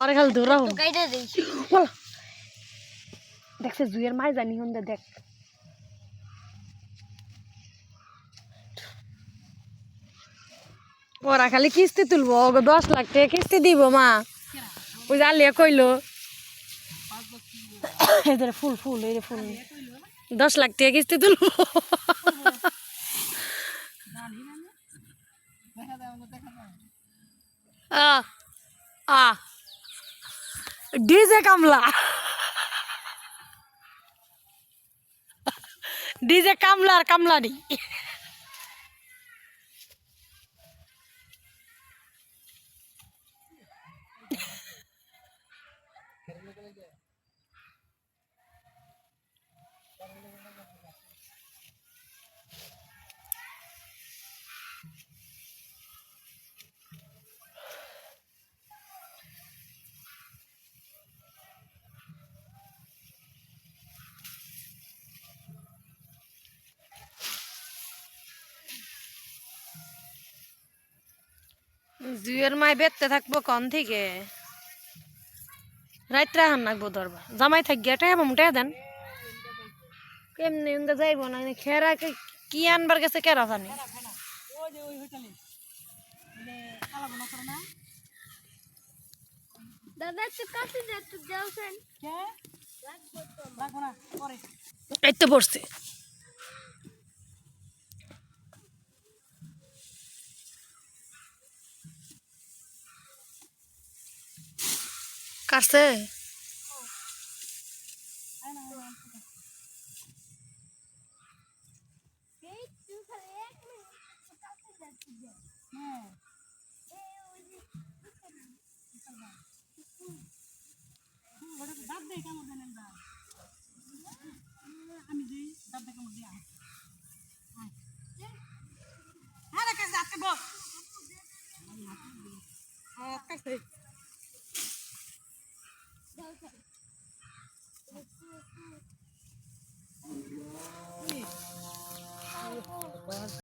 পরে খালি দৌড়া কাইটা দেই। দেখছে জুয়ের মাই জানি হন দেখ। ওরা খালি কিস্তি তুলবো ওগো দশ লাখ টাকা কিস্তি দিব মা। ওই যে আলিয়া কইলো। এদের ফুল ফুল এই ফুল। দশ লাখ টাকা কিস্তি তুলবো। আ আ ডিজে কামলা। ডিজে কামলা আর জুয়ের মাই বেতে থাকব কন থেকে? রাত্রে হান নাকবো ধরবা জামাই থাক গিয়া টাকা মোটা দেন। কেমনি উঙ্গা যাইব না খেরা কি আনবার গেছে কেরা জানি? এই তো পড়ছে। কাটছে? এই তুই খালি এক মিনিট একটু কাছে যা একটু যা এই ওই যে আমি